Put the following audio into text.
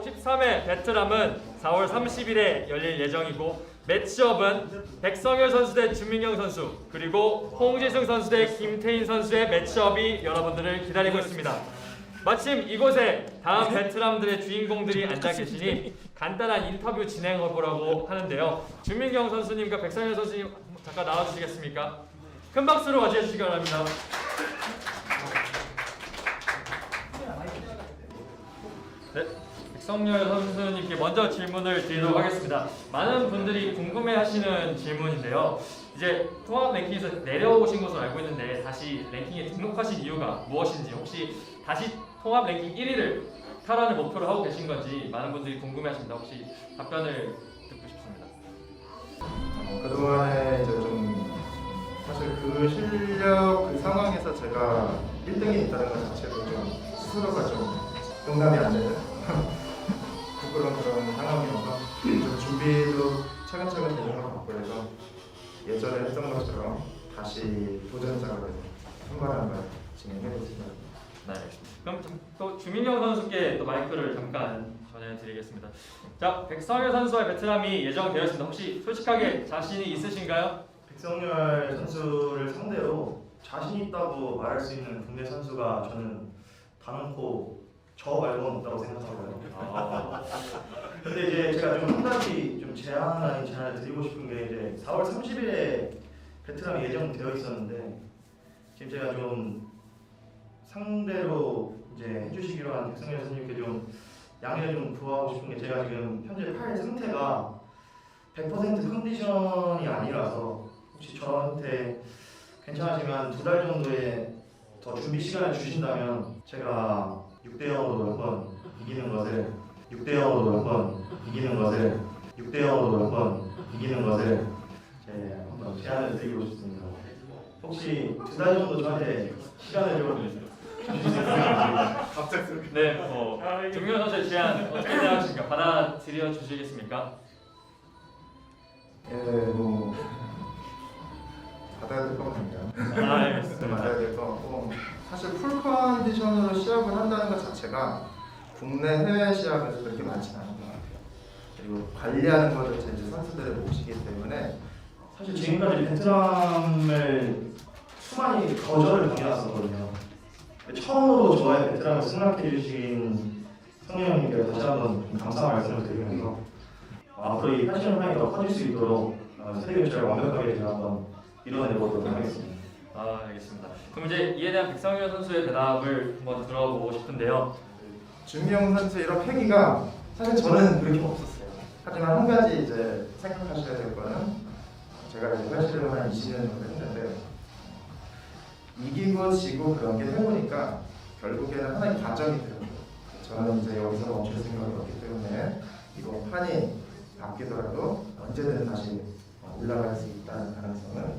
53회 베트남은 4월 30일에 열릴 예정이고 매치업은 백성열 선수 대 준민경 선수 그리고 홍지승 선수 대 김태인 선수의 매치업이 여러분들을 기다리고 있습니다. 마침 이곳에 다음 베트남들의 주인공들이 앉아 계시니 간단한 인터뷰 진행해 보라고 하는데요. 준민경 선수님과 백성열 선수님 잠깐 나와주시겠습니까? 큰 박수로 맞이해 주시기 바랍니다. 네, 백 성열 선수님께 먼저 질문을 드리도록 하겠습니다. 많은 분들이 궁금해하시는 질문인데요. 이제 통합 랭킹에서 내려오신 것으로 알고 있는데 다시 랭킹에 등록하신 이유가 무엇인지 혹시 다시 통합 랭킹 1위를 탈환을 목표로 하고 계신 건지 많은 분들이 궁금해하십니다. 혹시 답변을 듣고 싶습니다. 어, 그동안에 이제 좀 사실 그 실력 그 상황에서 제가 1등이 있다는 것 자체도 좀 스스로가 좀 용납이 안 되는 부끄러운 그런 상황이어서 좀 준비도 차근차근 되는 것 같고 해서 예전에 했던 것처럼 다시 도전작으로 해서 선발하는 걸 진행해보겠습니다. 네, 알겠습니다. 그럼 좀또 주민경 선수께 또 마이크를 잠깐 전해드리겠습니다. 자, 백성열 선수와 베트남이 예정되었습니다. 혹시 솔직하게 자신이 있으신가요? 백성열 선수를 상대로 자신 있다고 말할 수 있는 국내 선수가 저는 단언코 저 말고는 없다고 생각하고요. 아, 근데 이제 제가 좀 한 가지 좀 제안 아닌 제안을 드리고 싶은 게 이제 4월 30일에 베트남이 예정되어 있었는데 지금 제가 좀 상대로 이제 해주시기로 한 백성열 선수님께 좀 양해를 좀 구하고 싶은 게 제가 지금 현재 팔 상태가 100% 컨디션이 아니라서 혹시 저한테 괜찮으시면 두 달 정도의 더 준비 시간을 주신다면 제가 6대 0으로 한번 이기는 것을 6대 0으로 한번 이기는 것을 6대 0으로 한번 이기는 것을 제 한번 제안을 드리고 싶습니다. 혹시 두 달 정도 저한테 시간을 좀 있을까요? 네, 뭐 종현 선수의 제안 어떻게 생각하십니까? 받아들여 주시겠습니까? 예, 뭐 받아야 될 것 같습니다. 아, 알겠습니다. 받아야 될 것 같고 사실 풀 컨디션으로 시합을 한다는 것 자체가 국내 해외 시합에서 그렇게 많지는 않은 것 같아요. 그리고 관리하는 것도 이제 선수들의 몫이기 때문에 사실 지금까지 베트남을 수많이 거절을 당해왔었거든요. 처음으로 저의 베트남을 승낙해 주신 성현 형님께 다시 한번 좀 감사 말씀을 드리면서 어, 앞으로 이 패션 향이 더 커질 수 있도록 어, 세대 교체를 완벽하게 제가 한번 이뤄내보도록 하겠습니다. 아, 알겠습니다. 그럼 이제 이에 대한 백성현 선수의 대답을 한번 들어보고 싶은데요. 준미영 선수 이런 패기가 사실 저는 그렇게 없었어요. 하지만 한 가지 이제 생각하셔야 될 거는 제가 이제 회실을 한 20년 정도 했는데 이기고 지고 그런 게 해보니까 결국에는 하나의 과정이 되는 거예요. 저는 이제 여기서 멈출 생각이 없기 때문에 이거 판이 바뀌더라도 언제든 다시 올라갈 수 있다는 가능성은